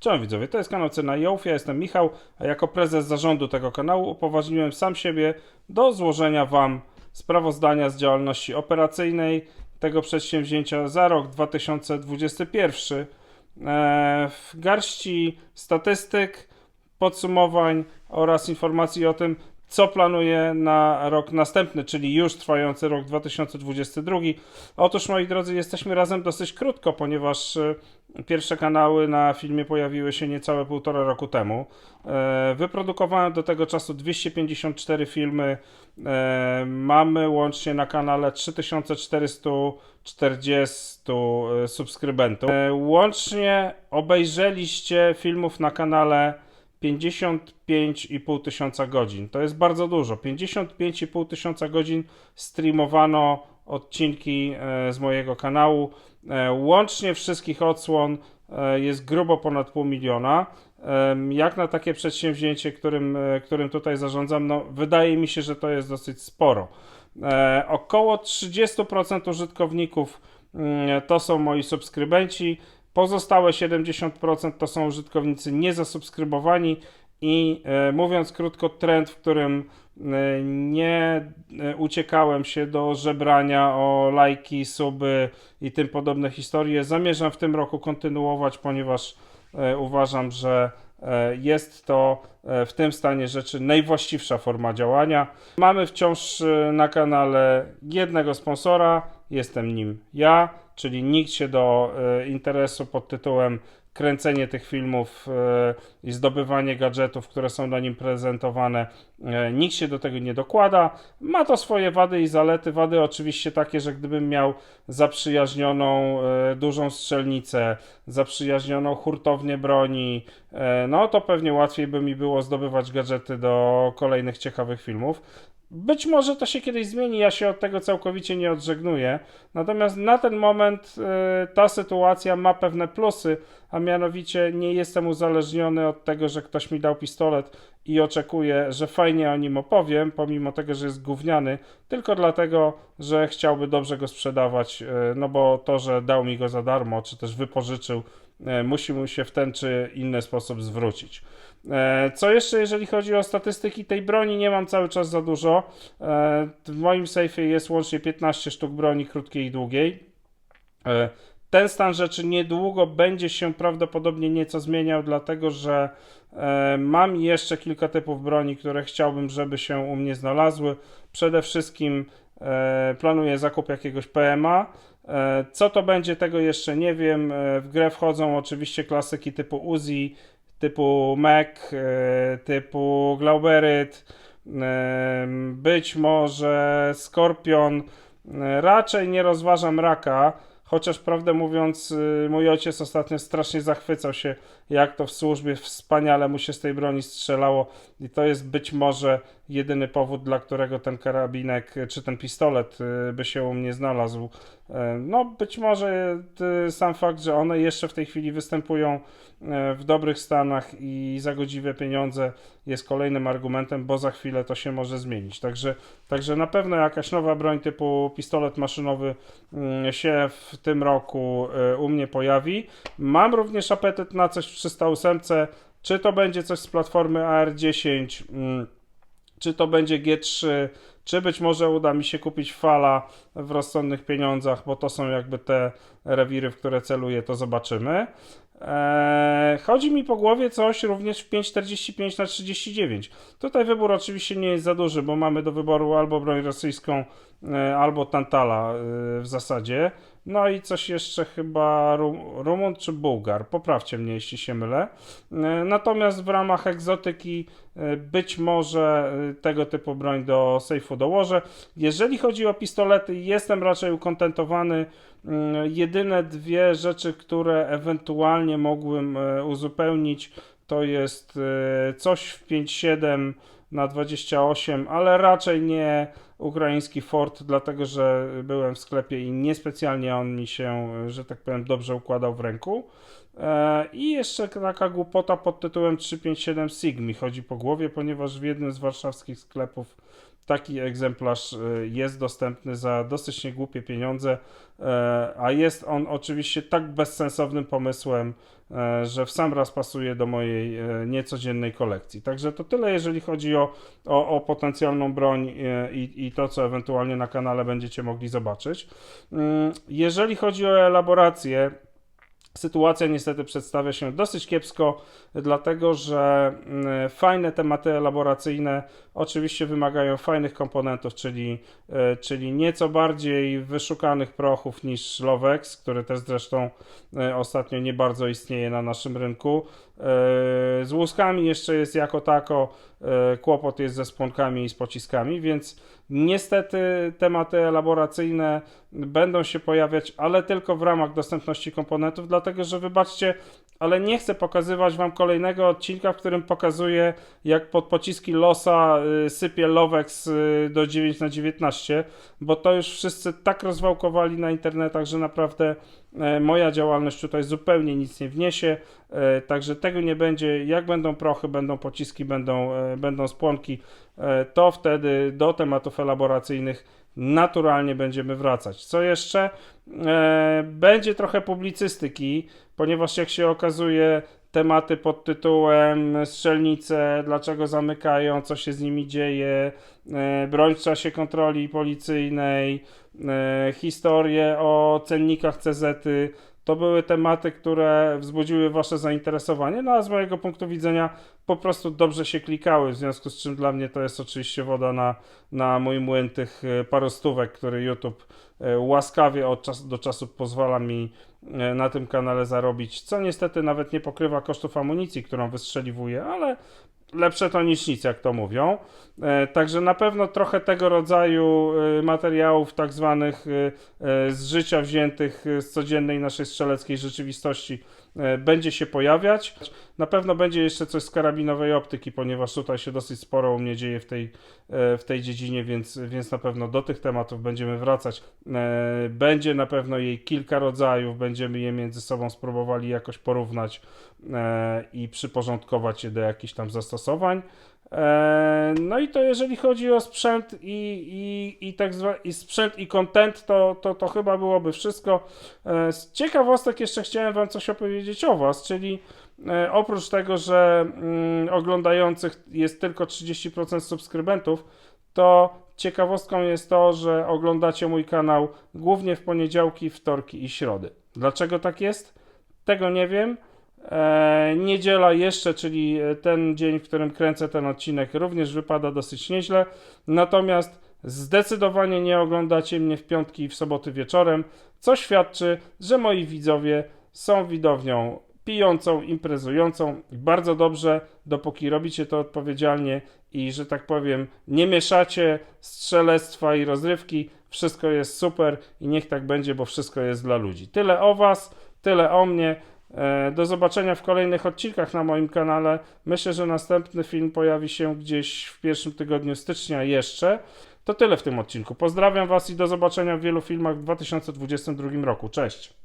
Cześć widzowie, to jest kanał Cena i ja jestem Michał, a jako prezes zarządu tego kanału upoważniłem sam siebie do złożenia Wam sprawozdania z działalności operacyjnej tego przedsięwzięcia za rok 2021. E, W garści statystyk, podsumowań oraz informacji o tym, co planuję na rok następny, czyli już trwający rok 2022. Otóż, moi drodzy, jesteśmy razem dosyć krótko, ponieważ e, pierwsze kanały na filmie pojawiły się niecałe półtora roku temu. E, Wyprodukowałem do tego czasu 254 filmy. E, Mamy łącznie na kanale 3440 e, subskrybentów. Łącznie obejrzeliście filmów na kanale 55,5 tysiąca godzin. To jest bardzo dużo. 55,5 tysiąca godzin streamowano odcinki z mojego kanału. E, Łącznie wszystkich odsłon e, jest grubo ponad pół miliona. Jak na takie przedsięwzięcie, którym, e, którym tutaj zarządzam, no, wydaje mi się, że to jest dosyć sporo. Około 30% użytkowników mm, to są moi subskrybenci. Pozostałe 70% to są użytkownicy niezasubskrybowani i e, mówiąc krótko, trend, w którym e, nie e, uciekałem się do żebrania o lajki, suby i tym podobne historie, zamierzam w tym roku kontynuować, ponieważ uważam, że jest to w tym stanie rzeczy najwłaściwsza forma działania. Mamy wciąż na kanale jednego sponsora, jestem nim ja, czyli nikt się do interesu pod tytułem kręcenie tych filmów e, i zdobywanie gadżetów, które są na nim prezentowane, e, nikt się do tego nie dokłada. Ma to swoje wady i zalety. Wady oczywiście takie, że gdybym miał zaprzyjaźnioną e, dużą strzelnicę, zaprzyjaźnioną hurtownię broni, no to pewnie łatwiej by mi było zdobywać gadżety do kolejnych ciekawych filmów. Być może to się kiedyś zmieni, ja się od tego całkowicie nie odżegnuję. Natomiast na ten moment e, ta sytuacja ma pewne plusy, a mianowicie nie jestem uzależniony od tego, że ktoś mi dał pistolet i oczekuję, że fajnie o nim opowiem, pomimo tego, że jest gówniany, tylko dlatego, że chciałby dobrze go sprzedawać, e, no bo to, że dał mi go za darmo, czy też wypożyczył, e, musi mu się w ten czy inny sposób zwrócić. E, Co jeszcze, jeżeli chodzi o statystyki tej broni, nie mam cały czas za dużo. E, W moim sejfie jest łącznie 15 sztuk broni krótkiej i długiej. E, Ten stan rzeczy niedługo będzie się prawdopodobnie nieco zmieniał, dlatego że mam jeszcze kilka typów broni, które chciałbym, żeby się u mnie znalazły. Przede wszystkim planuję zakup jakiegoś PMA. Co to będzie, tego jeszcze nie wiem. W grę wchodzą oczywiście klasyki typu Uzi, typu Mac, e, typu Glauberyt, e, być może Skorpion. E, Raczej nie rozważam raka, chociaż prawdę mówiąc, mój ojciec ostatnio strasznie zachwycał się, jak to w służbie wspaniale mu się z tej broni strzelało, i to jest być może jedyny powód, dla którego ten karabinek y, czy ten pistolet y, by się u mnie znalazł. E, No, być może y, sam fakt, że one jeszcze w tej chwili występują w dobrych stanach i za godziwe pieniądze jest kolejnym argumentem, bo za chwilę to się może zmienić. Także, także na pewno jakaś nowa broń typu pistolet maszynowy się w tym roku u mnie pojawi. Mam również apetyt na coś w 308. Czy to będzie coś z platformy AR10, mm, czy to będzie G3, czy być może uda mi się kupić fala w rozsądnych pieniądzach, bo to są jakby te rewiry, w które celuję, to zobaczymy. Eee, chodzi mi po głowie coś również w 5,45 na 39. Tutaj wybór oczywiście nie jest za duży, bo mamy do wyboru albo broń rosyjską, e, albo Tantala e, w zasadzie. No i coś jeszcze chyba Rum, Rumun czy Bułgar. Poprawcie mnie, jeśli się mylę. E, Natomiast w ramach egzotyki e, być może e, tego typu broń do sejfu dołożę. Jeżeli chodzi o pistolety, jestem raczej ukontentowany. Mm, Jedyne dwie rzeczy, które ewentualnie mógłbym e, uzupełnić, to jest coś w 5.7 na 28, ale raczej nie ukraiński Ford, dlatego że byłem w sklepie i niespecjalnie on mi się, że tak powiem, dobrze układał w ręku. E, I jeszcze taka głupota pod tytułem 357 Sig mi chodzi po głowie, ponieważ w jednym z warszawskich sklepów taki egzemplarz y, jest dostępny za dosyć niegłupie pieniądze, e, a jest on oczywiście tak bezsensownym pomysłem, e, że w sam raz pasuje do mojej e, niecodziennej kolekcji. Także to tyle, jeżeli chodzi o, o, o potencjalną broń e, i, i to, co ewentualnie na kanale będziecie mogli zobaczyć. Mm, Jeżeli chodzi o elaborację, Sytuacja niestety przedstawia się dosyć kiepsko, dlatego że mm, fajne tematy elaboracyjne oczywiście wymagają fajnych komponentów, czyli, e, czyli nieco bardziej wyszukanych prochów niż Lovex, który też zresztą e, ostatnio nie bardzo istnieje na naszym rynku. E, Z łuskami jeszcze jest jako tako, e, kłopot jest ze spłonkami i z pociskami, więc niestety tematy elaboracyjne będą się pojawiać, ale tylko w ramach dostępności komponentów, dlatego że wybaczcie, ale nie chcę pokazywać Wam kolejnego odcinka, w którym pokazuję, jak pod pociski losa y, sypie Lovex y, do 9 na 19, bo to już wszyscy tak rozwałkowali na internetach, że naprawdę e, moja działalność tutaj zupełnie nic nie wniesie, e, także tego nie będzie. Jak będą prochy, będą pociski, będą, e, będą spłonki, to wtedy do tematów elaboracyjnych naturalnie będziemy wracać. Co jeszcze? Będzie trochę publicystyki, ponieważ jak się okazuje, tematy pod tytułem strzelnice, dlaczego zamykają, co się z nimi dzieje, e, broń w czasie kontroli policyjnej, e, historie o cennikach CZ-y, to były tematy, które wzbudziły Wasze zainteresowanie, no a z mojego punktu widzenia po prostu dobrze się klikały, w związku z czym dla mnie to jest oczywiście woda na, na mój młyn tych e, parostówek, który YouTube e, łaskawie od czasu do czasu pozwala mi e, na tym kanale zarobić, co niestety nawet nie pokrywa kosztów amunicji, którą wystrzeliwuję, ale lepsze to niż nic, jak to mówią. E, Także na pewno trochę tego rodzaju e, materiałów, tak zwanych e, z życia wziętych z codziennej naszej strzeleckiej rzeczywistości, będzie się pojawiać. Na pewno będzie jeszcze coś z karabinowej optyki, ponieważ tutaj się dosyć sporo u mnie dzieje w tej, e, w tej dziedzinie, więc, więc na pewno do tych tematów będziemy wracać. E, Będzie na pewno jej kilka rodzajów, będziemy je między sobą spróbowali jakoś porównać e, i przyporządkować je do jakichś tam zastosowań. E, No i to jeżeli chodzi o sprzęt i, i, i tak zwa, i sprzęt i content, to, to, to chyba byłoby wszystko. E, Z ciekawostek jeszcze chciałem Wam coś opowiedzieć o Was, czyli e, oprócz tego, że mm, oglądających jest tylko 30% subskrybentów, to ciekawostką jest to, że oglądacie mój kanał głównie w poniedziałki, wtorki i środy. Dlaczego tak jest? Tego nie wiem. E, niedziela jeszcze, czyli ten dzień, w którym kręcę ten odcinek, również wypada dosyć nieźle. Natomiast zdecydowanie nie oglądacie mnie w piątki i w soboty wieczorem, co świadczy, że moi widzowie są widownią pijącą, imprezującą bardzo dobrze, dopóki robicie to odpowiedzialnie i, że tak powiem, nie mieszacie strzelectwa i rozrywki, wszystko jest super i niech tak będzie, bo wszystko jest dla ludzi. Tyle o Was, tyle o mnie. E, Do zobaczenia w kolejnych odcinkach na moim kanale. Myślę, że następny film pojawi się gdzieś w pierwszym tygodniu stycznia jeszcze. To tyle w tym odcinku. Pozdrawiam Was i do zobaczenia w wielu filmach w 2022 roku. Cześć!